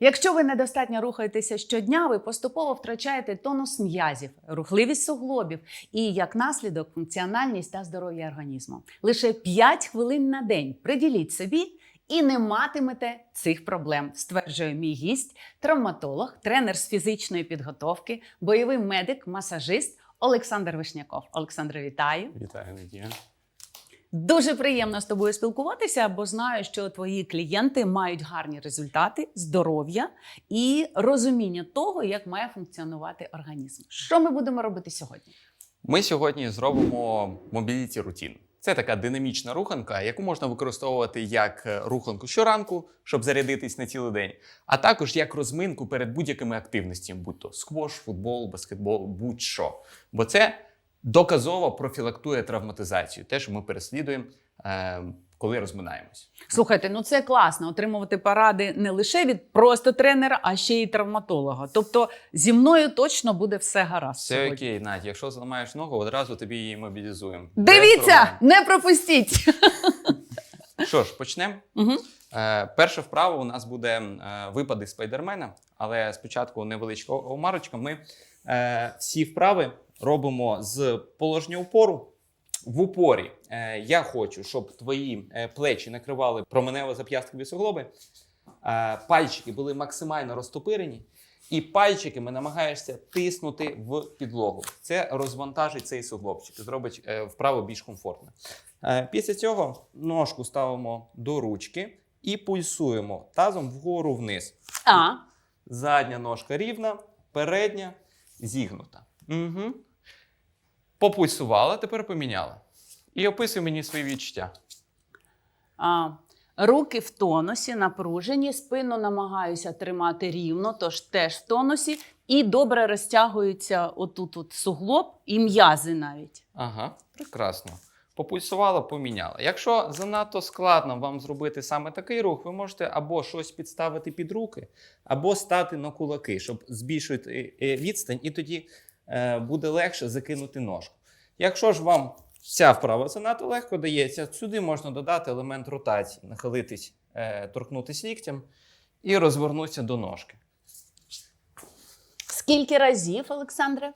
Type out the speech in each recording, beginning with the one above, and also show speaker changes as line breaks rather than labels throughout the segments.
Якщо ви недостатньо рухаєтеся щодня, ви поступово втрачаєте тонус м'язів, рухливість суглобів і, як наслідок, функціональність та здоров'я організму. Лише 5 хвилин на день приділіть собі і не матимете цих проблем, стверджує мій гість, травматолог, тренер з фізичної підготовки, бойовий медик, масажист Олександр Вишняков. Олександр, вітаю!
Вітаю, Надія.
Дуже приємно з тобою спілкуватися, бо знаю, що твої клієнти мають гарні результати, здоров'я і розуміння того, як має функціонувати організм. Що ми будемо робити сьогодні?
Ми сьогодні зробимо мобіліті рутін. Це така динамічна руханка, яку можна використовувати як е, руханку щоранку, щоб зарядитись на цілий день, а також як розминку перед будь-якими активностями, будь то сквош, футбол, баскетбол, будь-що. Бо це доказово профілактує травматизацію, те, що ми переслідуємо, е, коли розминаємось.
Слухайте, ну це класно отримувати поради не лише від просто тренера, а ще й травматолога. Тобто зі мною точно буде все гаразд.
Все
сьогодні.
окей, Надь, якщо зламаєш ногу, одразу тобі її мобілізуємо.
Дивіться, не пропустіть.
Що ж, почнемо.
Угу.
Е, перша вправа у нас буде е, випади спайдермена, але спочатку невеличка омарочка. Ми е, всі вправи робимо з положення упору. В упорі е, я хочу, щоб твої е, плечі накривали променево зап'ясткові суглоби, е, пальчики були максимально розтопирені, і пальчиками намагаєшся тиснути в підлогу. Це розвантажить цей суглобчик, зробить вправу більш комфортно. Після цього ножку ставимо до ручки і пульсуємо тазом вгору вниз.
А,
Задня ножка рівна, передня зігнута. Угу. Попульсувала, тепер поміняла. І описуй мені свої відчуття.
а, руки в тонусі, напружені, спину намагаюся тримати рівно, тож теж в тонусі, і добре розтягується отут от суглоб і м'язи навіть.
Ага, прекрасно. Попульсувала, поміняла. Якщо занадто складно вам зробити саме такий рух, ви можете або щось підставити під руки, або стати на кулаки, щоб збільшити е, відстань, і тоді е, буде легше закинути ножку. Якщо ж вам ця вправа занадто легко дається, сюди можна додати елемент ротації, нахилитись, е, торкнутися ліктем і розвернутися до ножки.
Скільки разів, Олександре?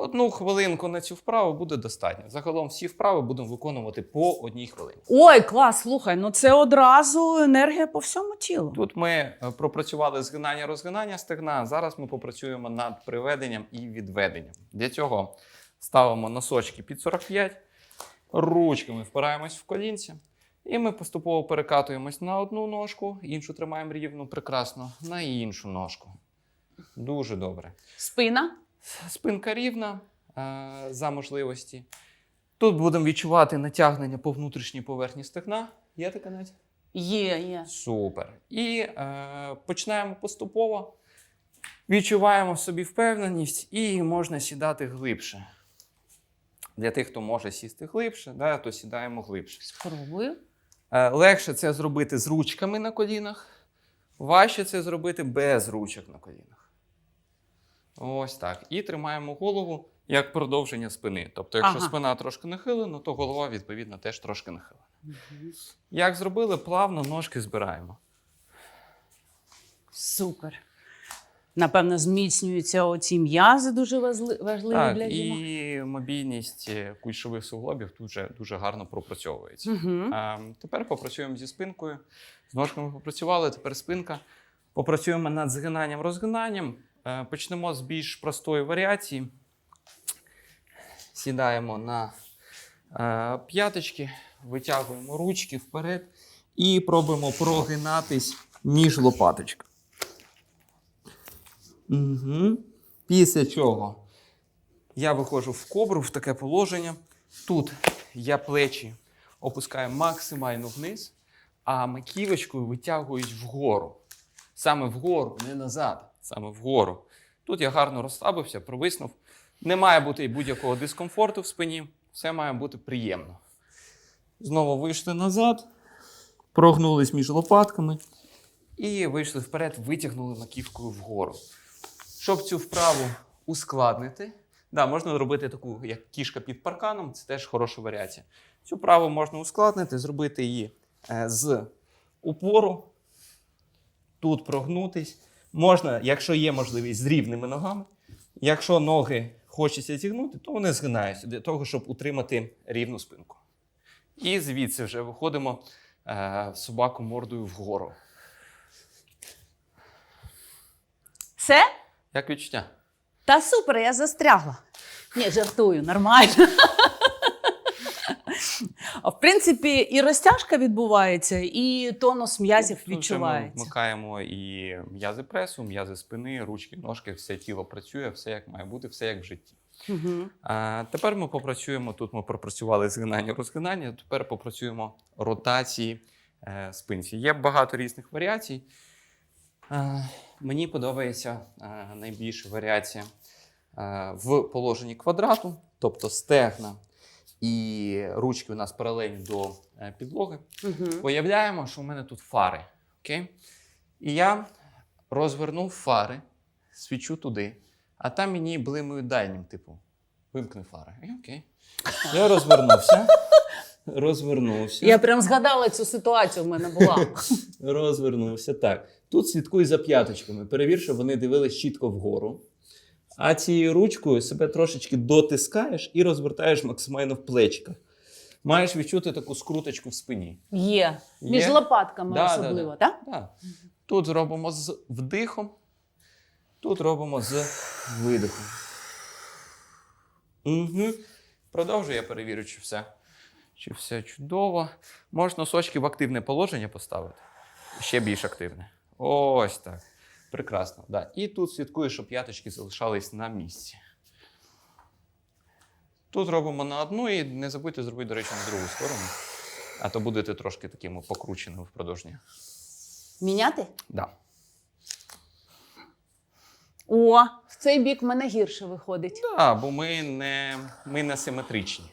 Одну хвилинку на цю вправу буде достатньо. Загалом всі вправи будемо виконувати по одній хвилині.
Ой, клас, слухай, ну це одразу енергія по всьому тілу.
Тут ми е, пропрацювали згинання розгинання стегна. Зараз ми попрацюємо над приведенням і відведенням. Для цього ставимо носочки під 45, ручками впираємось в колінці. І ми поступово перекатуємось на одну ножку, іншу тримаємо рівно, прекрасно, на іншу ножку. Дуже добре.
Спина.
Спинка рівна е, за можливості. Тут будемо відчувати натягнення по внутрішній поверхні стегна. Є така Надя?
Є, є.
Супер. І е, починаємо поступово. Відчуваємо в собі впевненість і можна сідати глибше. Для тих, хто може сісти глибше, да, то сідаємо глибше.
Спробую.
Е, легше це зробити з ручками на колінах, важче це зробити без ручок на колінах. Ось так. І тримаємо голову як продовження спини. Тобто, якщо
Ага.
спина трошки нахилена, то голова, відповідно, теж трошки нахилена. Як зробили, плавно ножки збираємо.
Супер. Напевно, зміцнюються оці м'язи дуже важливі
Так,
для жінок.
і мобільність е, кульшових суглобів тут же дуже гарно пропрацьовується.
Угу.
А, тепер попрацюємо зі спинкою. З ножками попрацювали, тепер спинка. Попрацюємо над згинанням, розгинанням. Е, Почнемо з більш простої варіації. Сідаємо на е, п'яточки, витягуємо ручки вперед і пробуємо прогинатись між лопаточками. Угу. Після чого я виходжу в кобру в таке положення. Тут я плечі опускаю максимально вниз, а маківочкою витягуюсь вгору. Саме вгору, не назад, саме вгору. Тут я гарно розслабився, провиснув. Не має бути будь-якого дискомфорту в спині, все має бути приємно. Знову вийшли назад, прогнулись між лопатками і вийшли вперед, витягнули маківкою вгору. Щоб цю вправу ускладнити, да, можна робити таку, як кішка під парканом, це теж хороша варіація. Цю праву можна ускладнити, зробити її е, з упору, тут прогнутись. Можна, якщо є можливість, з рівними ногами. Якщо ноги хочеться зігнути, то вони згинаються для того, щоб утримати рівну спинку. І звідси вже виходимо е, собаку мордою вгору.
Все?
Як відчуття?
Та супер, я застрягла. Ні, жартую, нормально. В принципі, і розтяжка відбувається, і тонус м'язів
Тут вже Ми вмикаємо і м'язи пресу, м'язи спини, ручки, ножки, все тіло працює, все як має бути, все як в житті.
Угу.
А тепер ми попрацюємо. Тут ми пропрацювали згинання, розгинання. Тепер попрацюємо ротації е, спинці. Є багато різних варіацій. Е, мені подобається е, найбільша варіація е, в положенні квадрату, тобто стегна і ручки у нас паралельні до е, підлоги.
Угу.
Уявляємо, що у мене тут фари. Окей? І я розвернув фари, свічу туди, а там мені блимають дальнім, типу, вимкни фари. І окей. Я розвернувся. Розвернувся.
Я прям згадала цю ситуацію, в мене була.
Розвернувся. Так. Тут слідкуй за п'яточками. Перевір, щоб вони дивились чітко вгору. А цією ручкою себе трошечки дотискаєш і розвертаєш максимально в плечиках. Маєш відчути таку скруточку в спині.
Є. Між лопатками
Да, да,
особливо,
да.
так?
Так. Тут робимо з вдихом, тут робимо з видихом. Угу. Продовжую, я перевірю, чи все, чи все чудово. Можна носочки в активне положення поставити. Ще більш активне. Ось так. Прекрасно. Да. І тут слідкую, щоб п'яточки залишались на місці. Тут робимо на одну і не забудьте зробити, до речі, на другу сторону. А то будете трошки такими покрученими впродовж дня.
Міняти?
Да.
О, в цей бік в мене гірше виходить.
Да, бо ми не, ми не симетричні.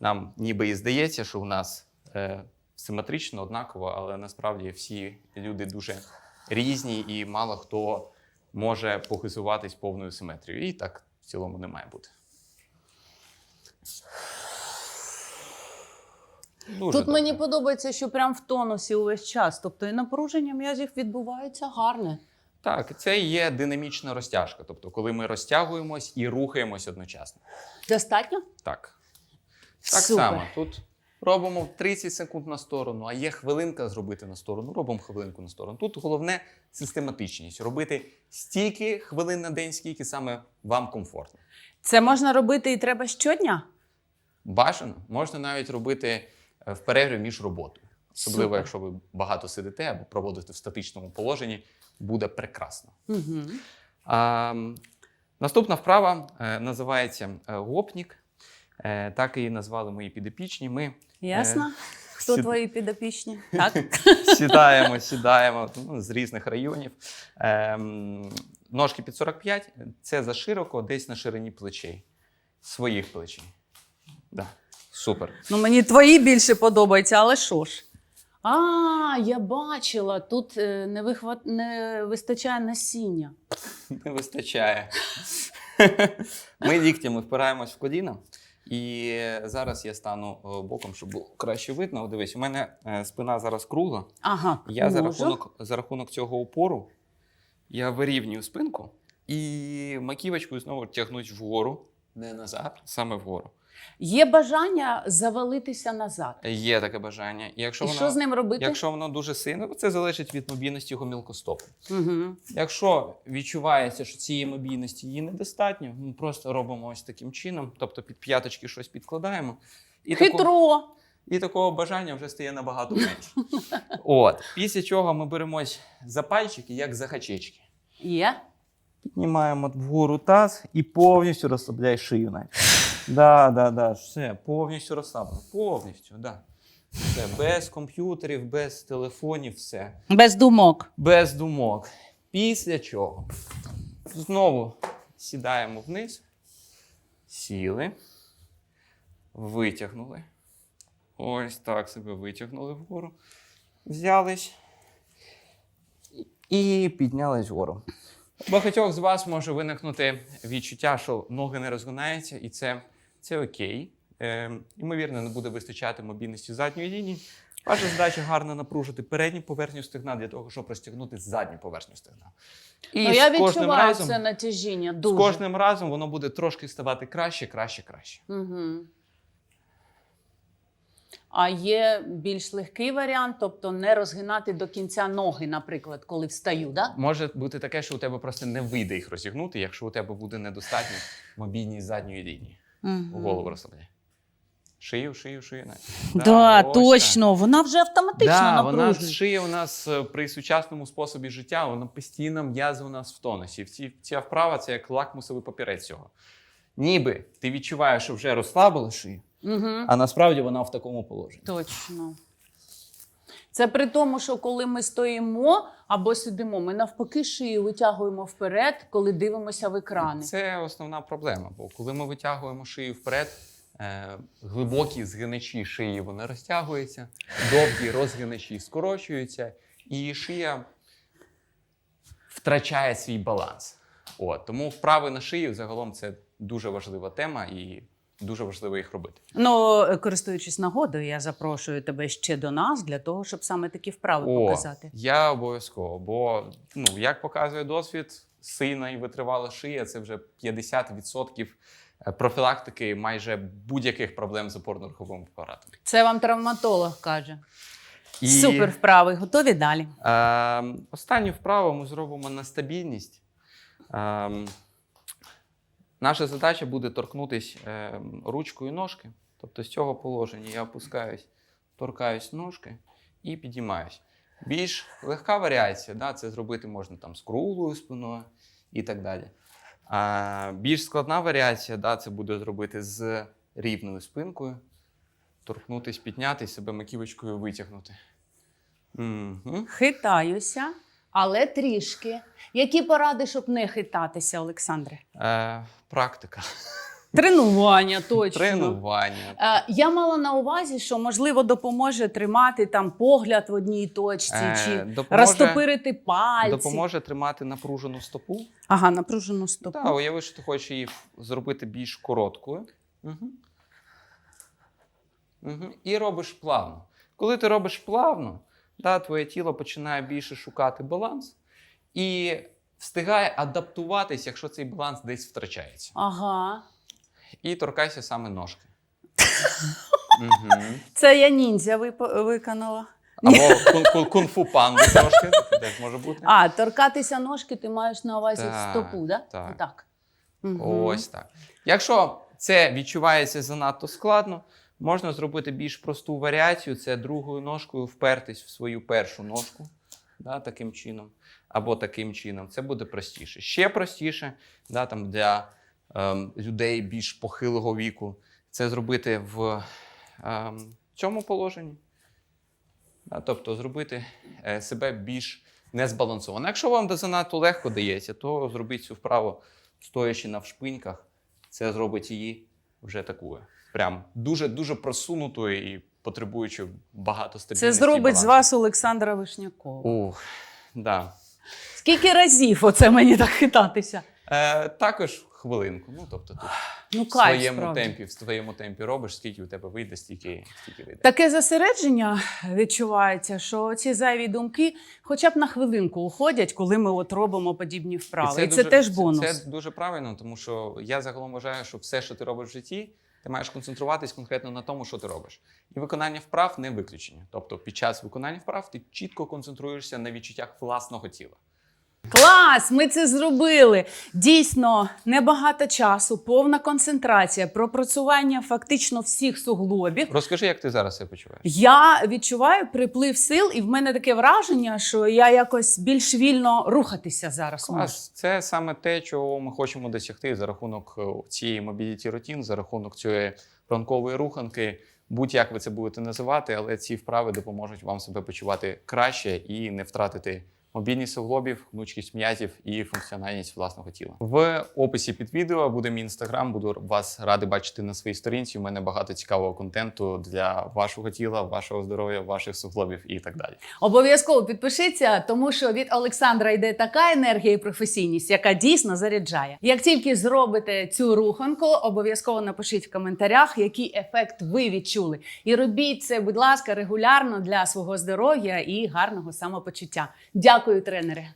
Нам ніби і здається, що у нас е, симетрично, однаково, але насправді всі люди дуже різні, і мало хто може похизуватись повною симетрією. І так в цілому не має бути. Дуже
Тут мені подобається, що прям в тонусі увесь час. Тобто і напруження м'язів відбувається гарне.
Так, це є динамічна розтяжка, тобто коли ми розтягуємось і рухаємось одночасно.
Достатньо?
Так. Так
Супер.
само. Тут робимо 30 секунд на сторону, а є хвилинка зробити на сторону. Робимо хвилинку на сторону. Тут головне систематичність. Робити стільки хвилин на день, скільки саме вам комфортно.
Це можна робити і треба щодня.
Бажано, можна навіть робити е, в перерві між роботою. Особливо,
Супер.
якщо ви багато сидите або проводите в статичному положенні, буде прекрасно.
Угу.
А, наступна вправа е, називається е, гопнік. Так її назвали мої підопічні. Ми
Ясно? Хто
сід-
твої підопічні? Так?
сідаємо, сідаємо ну, з різних районів. Ем, ножки під 45 це за широко, десь на ширині плечей. Своїх плечей. Да. Супер.
Ну, мені твої більше подобаються, але що ж? А, я бачила, тут е, не, вихват... не вистачає насіння.
Не вистачає. Ми ліктями впираємось в коліна. І зараз я стану е, боком, щоб було краще видно. Дивись, у мене е, спина зараз кругла.
Ага,
Я за рахунок, за рахунок цього опору я вирівнюю спинку і маківочкою знову тягнуть вгору, не назад, саме вгору.
Є бажання завалитися назад.
Є таке бажання. І якщо
І
воно,
що з ним робити?
якщо воно дуже сильно, це залежить від мобільності гомілкостопу.
Угу.
Якщо відчувається, що цієї мобільності її недостатньо, ми просто робимо ось таким чином, тобто під п'яточки щось підкладаємо. І
Хитро.
І такого бажання вже стає набагато менше. От. Після чого ми беремось за пальчики, як за хачечки.
Є.
Піднімаємо вгору таз і повністю розслабляй шию навіть. Да, да, да, все, повністю розслаблено. Повністю, да. Все, без комп'ютерів, без телефонів, все.
Без думок.
Без думок. Після чого знову сідаємо вниз, сіли, витягнули. Ось так себе витягнули вгору. Взялись і піднялись вгору. У багатьох з вас може виникнути відчуття, що ноги не розгинаються, і це, це окей. е, ймовірно, не буде вистачати мобільності задньої лінії. Ваша задача гарно напружити передню поверхню стегна для того, щоб розтягнути задню поверхню стегна. І
ну, я відчуваю
разом,
це натяжіння
з кожним разом воно буде трошки ставати краще, краще, краще.
Угу. А є більш легкий варіант, тобто не розгинати до кінця ноги, наприклад, коли встаю, да?
Може бути таке, що у тебе просто не вийде їх розігнути, якщо у тебе буде недостатньо мобільність задньої лінії.
Угу.
Голову розслабляй. Шию, шию, шию. навіть.
Да,
ось так.
точно. Вона вже автоматично
Да, вона шиє у нас е, при сучасному способі життя, вона постійно м'язи у нас в тонусі. Ці, ця вправа це як лакмусовий папірець цього. Ніби ти відчуваєш, що вже розслабила шию,
Угу.
а насправді вона в такому положенні.
Точно. Це при тому, що коли ми стоїмо або сидимо, ми навпаки шию витягуємо вперед, коли дивимося в екрани.
Це основна проблема. Бо коли ми витягуємо шию вперед, е, глибокі згиначі шиї вони розтягуються, довгі розгиначі скорочуються, і шия втрачає свій баланс. От, тому вправи на шию загалом це дуже важлива тема і дуже важливо їх робити.
Ну, е, користуючись нагодою, я запрошую тебе ще до нас для того, щоб саме такі вправи показати.
Я обов'язково, бо ну, як показує досвід, сильна і витривала шия це вже 50% профілактики майже будь-яких проблем з опорно-руховим апаратом.
Це вам травматолог каже.
І,
Супер вправи. Готові далі?
Е, останню вправу ми зробимо на стабільність. Е, наша задача буде торкнутися е, ручкою ножки. Тобто з цього положення я опускаюсь, торкаюсь ножки і підіймаюсь. Більш легка варіація, да, це зробити можна там з круглою спиною і так далі. А більш складна варіація, да, це буде зробити з рівною спинкою, торкнутись, підняти себе маківочкою витягнути. Угу.
Хитаюся, але трішки. Які поради, щоб не хитатися, Олександре?
Е, практика.
Тренування, точно.
Тренування.
Е, я мала на увазі, що можливо допоможе тримати там погляд в одній точці,
Е,
чи
допоможе-
розтопирити пальці.
Допоможе тримати напружену стопу.
Ага, напружену стопу.
Так, уяви, що ти хочеш її зробити більш короткою. Угу. Угу. І робиш плавно. Коли ти робиш плавно, да, твоє тіло починає більше шукати баланс і встигає адаптуватись, якщо цей баланс десь втрачається.
Ага.
І торкайся саме ножки. Угу.
Це я ніндзя вип- виконала.
Або кун- кун- кунг-фу панду трошки, теж може бути.
А, торкатися ножки ти маєш на увазі
Так,
стопу, да?
так.
Мгм.
Ось так. Якщо це відчувається занадто складно, можна зробити більш просту варіацію: це другою ножкою впертись в свою першу ножку, да, таким чином, або таким чином. Це буде простіше. Ще простіше да, там, для ем, людей більш похилого віку. Це зробити в ем, цьому положенні. Да, тобто зробити е, себе більш незбалансовано. Якщо вам занадто легко дається, то зробіть цю вправу стоячи на вшпиньках. Це зробить її вже такою. Прям дуже-дуже просунутою і потребуючи багато стабільності.
Це зробить
і
з вас Олександра Вишнякова.
Ух, да.
Скільки разів оце мені так хитатися?
Е, також хвилинку. Ну, тобто, ти
Ну,
в
кайф,
своєму
справді.
темпі, в своєму темпі робиш, скільки у тебе вийде, стільки, стільки вийде.
Таке зосередження відчувається, що ці зайві думки хоча б на хвилинку уходять, коли ми от робимо подібні вправи. І це,
дуже-
теж бонус.
Це, це дуже правильно, тому що я загалом вважаю, що все, що ти робиш в житті, ти маєш концентруватись конкретно на тому, що ти робиш. І виконання вправ не виключення. Тобто, під час виконання вправ ти чітко концентруєшся на відчуттях власного тіла.
Клас! Ми це зробили. Дійсно, небагато часу, повна концентрація, пропрацювання фактично всіх суглобів.
Розкажи, як ти зараз себе почуваєш?
Я відчуваю приплив сил, і в мене таке враження, що я якось більш вільно рухатися зараз. можу.
Це саме те, чого ми хочемо досягти за рахунок е, цієї мобіліті рутін, за рахунок цієї ранкової руханки. Будь-як ви це будете називати, але ці вправи допоможуть вам себе почувати краще і не втратити мобільність суглобів, гнучкість м'язів і функціональність власного тіла. В описі під відео буде мій інстаграм. Буду вас радий бачити на своїй сторінці. У мене багато цікавого контенту для вашого тіла, вашого здоров'я, ваших суглобів і так далі.
Обов'язково підпишіться, тому що від Олександра йде така енергія і професійність, яка дійсно заряджає. Як тільки зробите цю руханку, обов'язково напишіть в коментарях, який ефект ви відчули. І робіть це, будь ласка, регулярно для свого здоров'я і гарного самопочуття. Дякую, тренери.